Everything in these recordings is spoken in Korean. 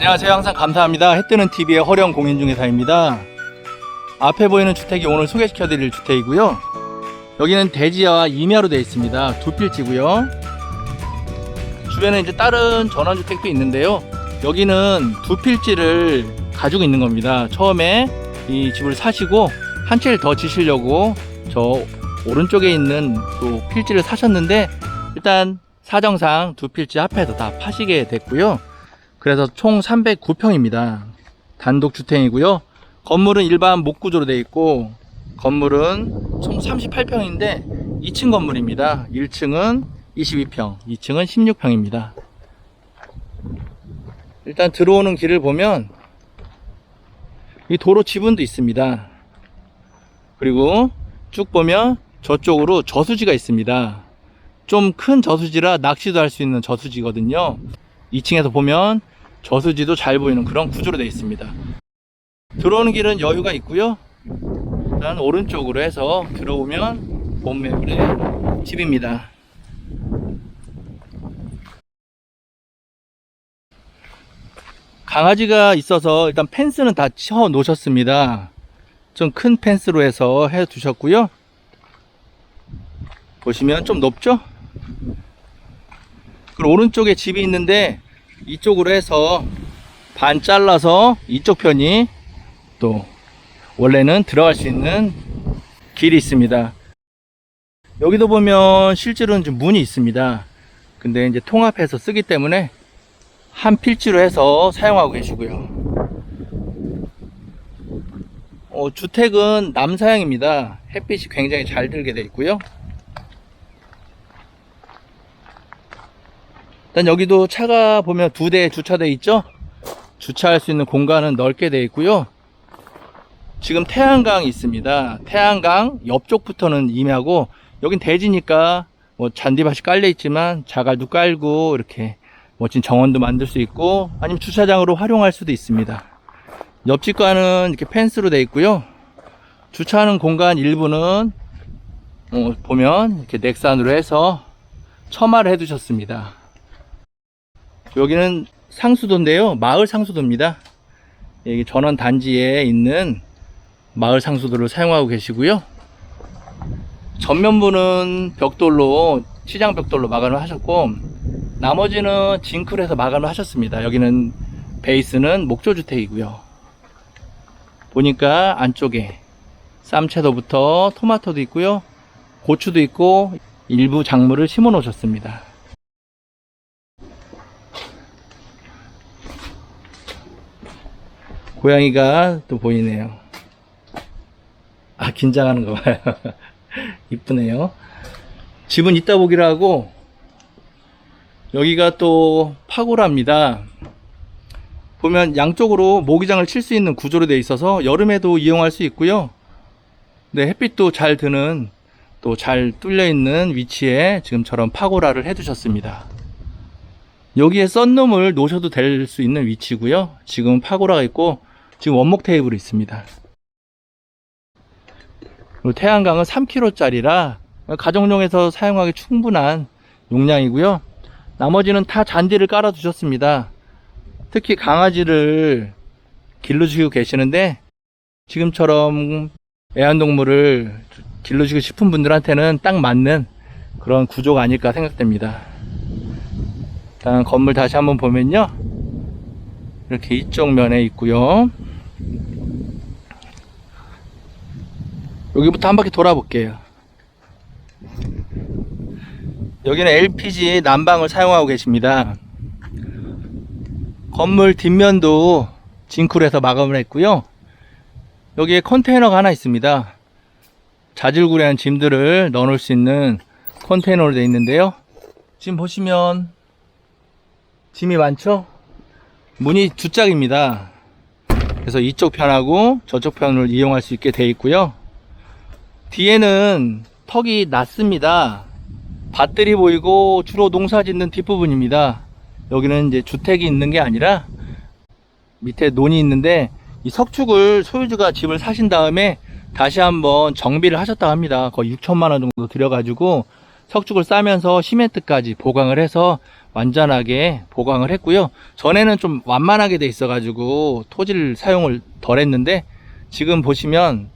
안녕하세요. 항상 감사합니다. 해뜨는 TV의 허령 공인중개사입니다. 앞에 보이는 주택이 오늘 소개시켜드릴 주택이고요. 여기는 대지와 임야로 되어 있습니다. 두 필지고요. 주변에 이제 다른 전원주택도 있는데요. 여기는 두 필지를 가지고 있는 겁니다. 처음에 이 집을 사시고 한 채를 더 지시려고 저 오른쪽에 있는 또 필지를 사셨는데 일단 사정상 두 필지 합해서 다 파시게 됐고요. 그래서 총 309평입니다. 단독 주택이고요. 건물은 일반 목구조로 되어 있고 건물은 총 38평인데 2층 건물입니다. 1층은 22평, 2층은 16평입니다. 일단 들어오는 길을 보면 이 도로 지분도 있습니다. 그리고 쭉 보면 저쪽으로 저수지가 있습니다. 좀 큰 저수지라 낚시도 할 수 있는 저수지거든요. 2층에서 보면 저수지도 잘 보이는 그런 구조로 되어 있습니다. 들어오는 길은 여유가 있고요. 일단 오른쪽으로 해서 들어오면 본매물의 집입니다. 강아지가 있어서 일단 펜스는 다쳐 놓으셨습니다. 좀 큰 펜스로 해서 해 두셨고요. 보시면 좀 높죠? 그리고 오른쪽에 집이 있는데 이쪽으로 해서 반 잘라서 이쪽 편이 또 원래는 들어갈 수 있는 길이 있습니다. 여기도 보면 실제로는 좀 문이 있습니다. 근데 이제 통합해서 쓰기 때문에 한 필지로 해서 사용하고 계시고요. 어, 주택은 남사양입니다. 햇빛이 굉장히 잘 들게 되어 있고요. 일단 여기도 차가 보면 두 대 주차되어 있죠? 주차할 수 있는 공간은 넓게 되어 있고요. 지금 태양광이 있습니다. 태양광 옆쪽부터는 임야고 여긴 대지니까 뭐 잔디밭이 깔려 있지만 자갈도 깔고 이렇게 멋진 정원도 만들 수 있고 아니면 주차장으로 활용할 수도 있습니다. 옆집과는 이렇게 펜스로 되어 있고요. 주차하는 공간 일부는 어, 보면 이렇게 넥산으로 해서 처마를 해 두셨습니다. 여기는 상수도인데요. 마을 상수도입니다. 여기 전원 단지에 있는 마을 상수도를 사용하고 계시고요. 전면부는 벽돌로 시장 벽돌로 마감을 하셨고 나머지는 징크로 해서 마감을 하셨습니다. 여기는 베이스는 목조 주택이고요. 보니까 안쪽에 쌈채도부터 토마토도 있고요. 고추도 있고 일부 작물을 심어 놓으셨습니다. 고양이가 또 보이네요. 아, 긴장하는 거 봐요. 이쁘네요. 집은 이따 보기로 하고, 여기가 또 파고라입니다. 보면 양쪽으로 모기장을 칠 수 있는 구조로 되어 있어서 여름에도 이용할 수 있고요. 네, 햇빛도 잘 드는 또 잘 뚫려 있는 위치에 지금처럼 파고라를 해 두셨습니다. 여기에 썬룸을 놓으셔도 될 수 있는 위치고요. 지금 파고라가 있고 지금 원목 테이블이 있습니다. 태양광은 3kg짜리라 가정용에서 사용하기 충분한 용량이고요. 나머지는 다 잔디를 깔아 두셨습니다. 특히 강아지를 길러주시고 계시는데 지금처럼 애완동물을 길러주고 싶은 분들한테는 딱 맞는 그런 구조가 아닐까 생각됩니다. 일단 건물 다시 한번 보면요. 이렇게 이쪽 면에 있고요. 여기부터 한 바퀴 돌아볼게요. 여기는 LPG 난방을 사용하고 계십니다. 건물 뒷면도 해서 마감을 했고요. 여기에 컨테이너가 하나 있습니다. 자질구레한 짐들을 넣어놓을 수 있는 컨테이너로 되어 있는데요. 지금 보시면 짐이 많죠? 문이 두 짝입니다. 그래서 이쪽 편하고 저쪽 편을 이용할 수 있게 되어 있고요. 뒤에는 턱이 낮습니다. 밭들이 보이고 주로 농사 짓는 뒷부분입니다. 여기는 이제 주택이 있는 게 아니라 밑에 논이 있는데 이 석축을 소유주가 집을 사신 다음에 다시 한번 정비를 하셨다고 합니다. 거의 6천만 원 정도 들여가지고 석축을 싸면서 시멘트까지 보강을 해서 완전하게 보강을 했고요. 전에는 좀 완만하게 돼 있어가지고 토지를 사용을 덜 했는데 지금 보시면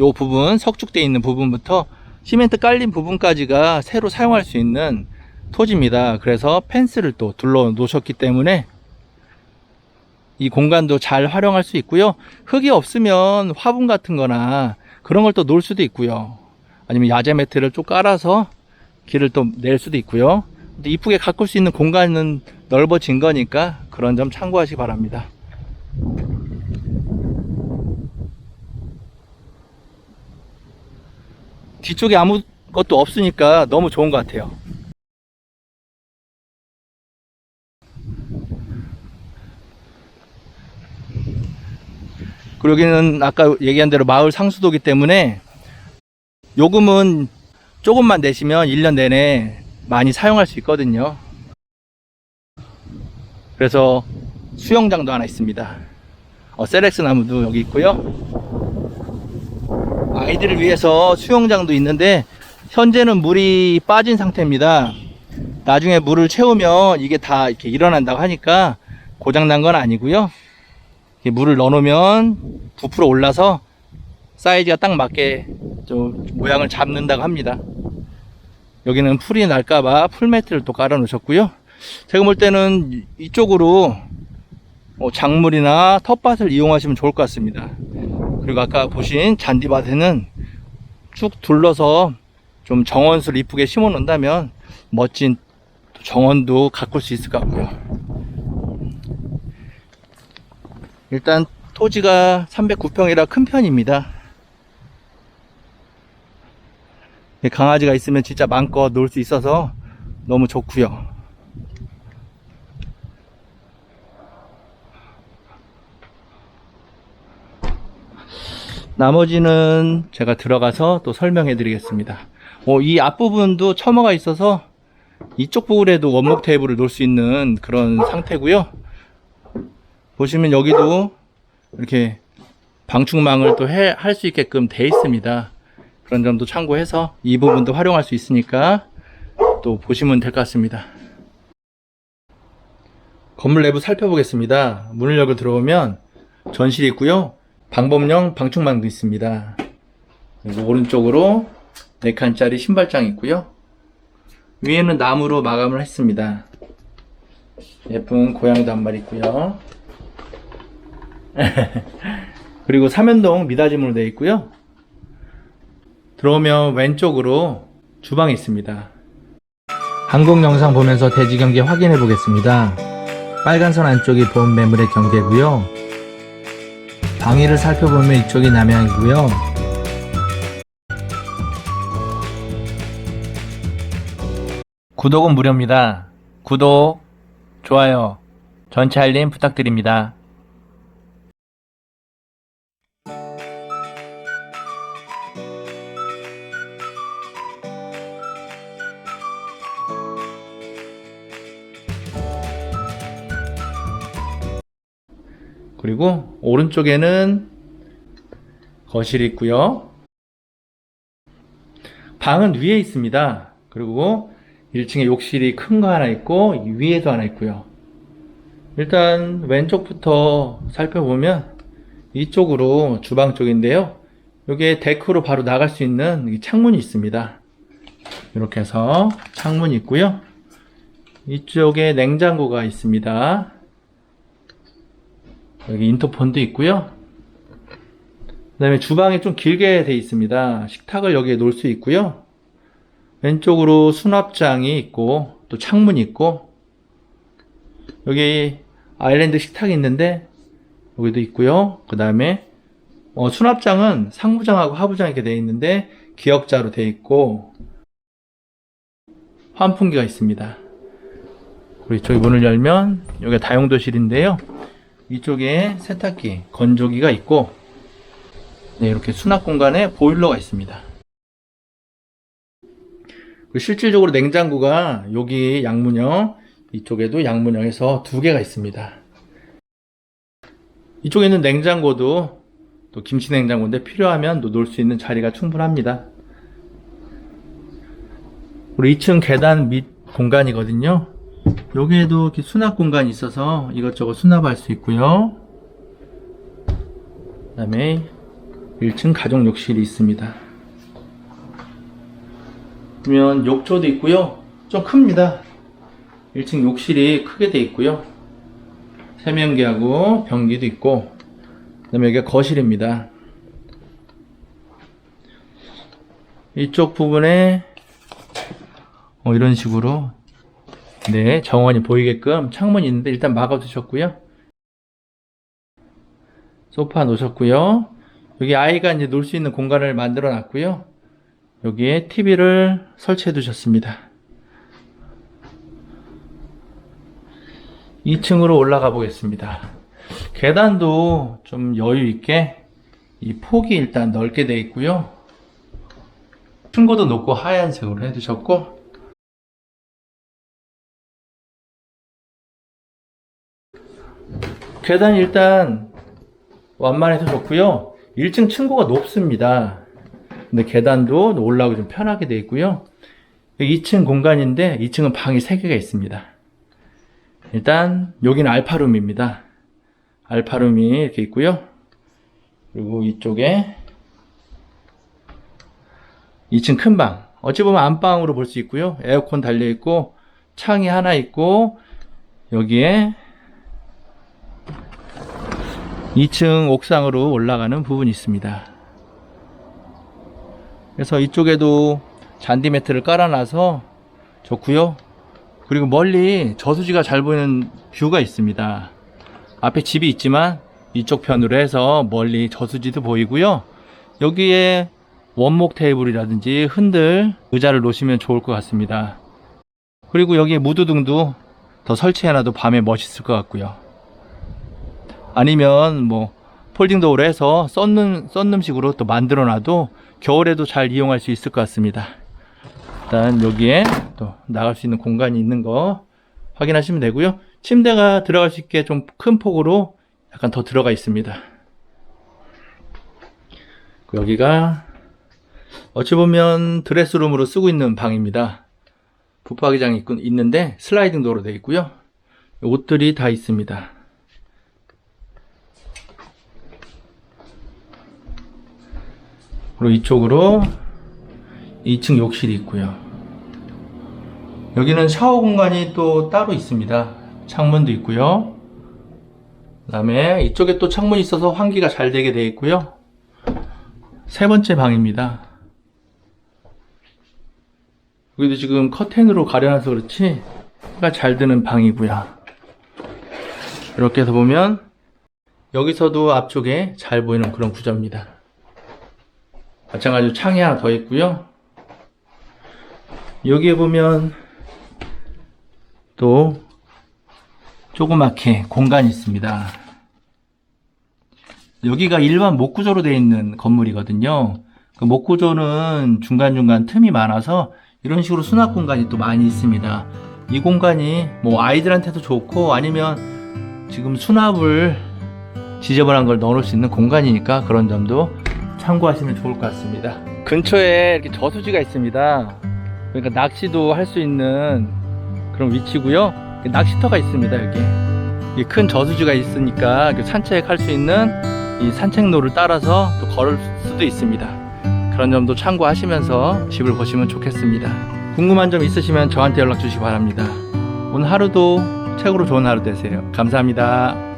요 부분 석축돼 있는 부분부터 시멘트 깔린 부분까지가 새로 사용할 수 있는 토지입니다. 그래서 펜스를 또 둘러 놓으셨기 때문에 이 공간도 잘 활용할 수 있고요. 흙이 없으면 화분 같은 거나 그런 걸 또 놓을 수도 있고요. 아니면 야재 매트를 좀 깔아서 길을 또 낼 수도 있고요. 이쁘게 가꿀 수 있는 공간은 넓어진 거니까 그런 점 참고하시기 바랍니다. 뒤쪽에 아무것도 없으니까 너무 좋은 것 같아요. 그리고 여기는 아까 얘기한 대로 마을 상수도기 때문에 요금은 조금만 내시면 1년 내내 많이 사용할 수 있거든요. 그래서 수영장도 하나 있습니다. 어, 셀렉스 나무도 여기 있고요. 아이들을 위해서 수영장도 있는데 현재는 물이 빠진 상태입니다. 나중에 물을 채우면 이게 다 이렇게 일어난다고 하니까 고장 난 건 아니고요. 물을 넣어놓으면 부풀어 올라서 사이즈가 딱 맞게 좀 모양을 잡는다고 합니다. 여기는 풀이 날까봐 풀매트를 또 깔아 놓으셨고요. 제가 볼 때는 이쪽으로 뭐 작물이나 텃밭을 이용하시면 좋을 것 같습니다. 그리고 아까 보신 잔디밭에는 쭉 둘러서 좀 정원수를 이쁘게 심어 놓는다면 멋진 정원도 가꿀 수 있을 것 같고요. 일단 토지가 309평이라 큰 편입니다. 강아지가 있으면 진짜 마음껏 놀 수 있어서 너무 좋고요. 나머지는 제가 들어가서 또 설명해 드리겠습니다. 어, 이 앞부분도 처머가 있어서 이쪽 부분에도 원목 테이블을 놓을 수 있는 그런 상태고요. 보시면 여기도 이렇게 방충망을 또 할 수 있게끔 돼 있습니다. 그런 점도 참고해서 이 부분도 활용할 수 있으니까 또 보시면 될 것 같습니다. 건물 내부 살펴보겠습니다. 문을 열고 들어오면 전실이 있고요. 방범용 방충망도 있습니다. 그리고 오른쪽으로 4칸짜리 신발장이 있고요. 위에는 나무로 마감을 했습니다. 예쁜 고양이도 한 마리 있고요. 그리고 삼연동 미닫이문으로 되어 있고요. 들어오면 왼쪽으로 주방이 있습니다. 한국 영상 보면서 대지 경계 확인해 보겠습니다. 빨간 선 안쪽이 본 매물의 경계고요. 방위를 살펴보면 이쪽이 남향이고요. 구독은 무료입니다. 구독, 좋아요, 전체 알림 부탁드립니다. 그리고 오른쪽에는 거실이 있고요. 방은 위에 있습니다. 그리고 1층에 욕실이 큰 거 하나 있고 위에도 하나 있고요. 일단 왼쪽부터 살펴보면 이쪽으로 주방 쪽인데요. 여기에 데크로 바로 나갈 수 있는 이 창문이 있습니다. 이렇게 해서 창문이 있고요. 이쪽에 냉장고가 있습니다. 여기 인터폰도 있고요. 그 다음에 주방이 좀 길게 돼 있습니다. 식탁을 여기에 놓을 수 있고요. 왼쪽으로 수납장이 있고 또 창문이 있고 여기 아일랜드 식탁이 있는데 여기도 있고요. 그 다음에 어, 수납장은 상부장하고 하부장 이렇게 되어 있는데 기역자로 되어 있고 환풍기가 있습니다. 그리고 이쪽 문을 열면 여기가 다용도실인데요. 이쪽에 세탁기, 건조기가 있고 네, 이렇게 수납 공간에 보일러가 있습니다. 그리고 실질적으로 냉장고가 여기 양문형, 이쪽에도 양문형에서 두 개가 있습니다. 이쪽에 있는 냉장고도 또 김치 냉장고인데 필요하면 또 놓을 수 있는 자리가 충분합니다. 우리 2층 계단 밑 공간이거든요. 여기에도 이렇게 수납 공간이 있어서 이것저것 수납할 수 있고요. 그 다음에 1층 가정 욕실이 있습니다. 그러면 욕조도 있고요. 좀 큽니다. 1층 욕실이 크게 돼 있고요. 세면기하고 변기도 있고 그 다음에 여기가 거실입니다. 이쪽 부분에 어, 이런 식으로 네 정원이 보이게끔 창문이 있는데 일단 막아 두셨고요. 소파 놓으셨고요. 여기 아이가 이제 놀 수 있는 공간을 만들어 놨고요. 여기에 TV를 설치해 두셨습니다. 2층으로 올라가 보겠습니다. 계단도 좀 여유 있게 이 폭이 일단 넓게 되어 있고요. 층고도 높고 하얀색으로 해 두셨고 계단 일단 완만해서 좋고요. 1층 층고가 높습니다. 근데 계단도 올라오기 좀 편하게 되어 있고요. 2층 공간인데 2층은 방이 3개가 있습니다. 일단 여기는 알파룸입니다. 알파룸이 이렇게 있고요. 그리고 이쪽에 2층 큰 방. 어찌 보면 안방으로 볼 수 있고요. 에어컨 달려 있고 창이 하나 있고 여기에 2층 옥상으로 올라가는 부분이 있습니다. 그래서 이쪽에도 잔디 매트를 깔아놔서 좋고요. 그리고 멀리 저수지가 잘 보이는 뷰가 있습니다. 앞에 집이 있지만 이쪽 편으로 해서 멀리 저수지도 보이고요. 여기에 원목 테이블이라든지 흔들 의자를 놓으시면 좋을 것 같습니다. 그리고 여기에 무드등도 더 설치해놔도 밤에 멋있을 것 같고요. 아니면 뭐 폴딩 도어로 해서 썬는 썬룸식으로 또 만들어 놔도 겨울에도 잘 이용할 수 있을 것 같습니다. 일단 여기에 또 나갈 수 있는 공간이 있는 거 확인하시면 되고요. 침대가 들어갈 수 있게 좀 큰 폭으로 약간 더 들어가 있습니다. 여기가 어찌 보면 드레스룸으로 쓰고 있는 방입니다. 붙박이장이 있- 있는데 슬라이딩 도어로 되어 있고요. 옷들이 다 있습니다. 그리고 이쪽으로 2층 욕실이 있고요. 여기는 샤워 공간이 또 따로 있습니다. 창문도 있고요. 그 다음에 이쪽에 또 창문이 있어서 환기가 잘 되게 되어 있고요. 세 번째 방입니다. 여기도 지금 커튼으로 가려놔서 그렇지 해가 잘 드는 방이고요. 이렇게 해서 보면 여기서도 앞쪽에 잘 보이는 그런 구조입니다. 마찬가지로 창이 하나 더 있고요. 여기에 보면 또 조그맣게 공간이 있습니다. 여기가 일반 목구조로 되어 있는 건물이거든요. 그 목구조는 중간중간 틈이 많아서 이런 식으로 수납 공간이 또 많이 있습니다. 이 공간이 뭐 아이들한테도 좋고 아니면 지금 수납을 지저분한 걸 넣어놓을 수 있는 공간이니까 그런 점도 참고하시면 좋을 것 같습니다. 근처에 이렇게 저수지가 있습니다. 그러니까 낚시도 할 수 있는 그런 위치고요. 낚시터가 있습니다. 여기 이큰 저수지가 있으니까 산책할 수 있는 이 산책로를 따라서 또 걸을 수도 있습니다. 그런 점도 참고하시면서 집을 보시면 좋겠습니다. 궁금한 점 있으시면 저한테 연락 주시기 바랍니다. 오늘 하루도 최고로 좋은 하루 되세요. 감사합니다.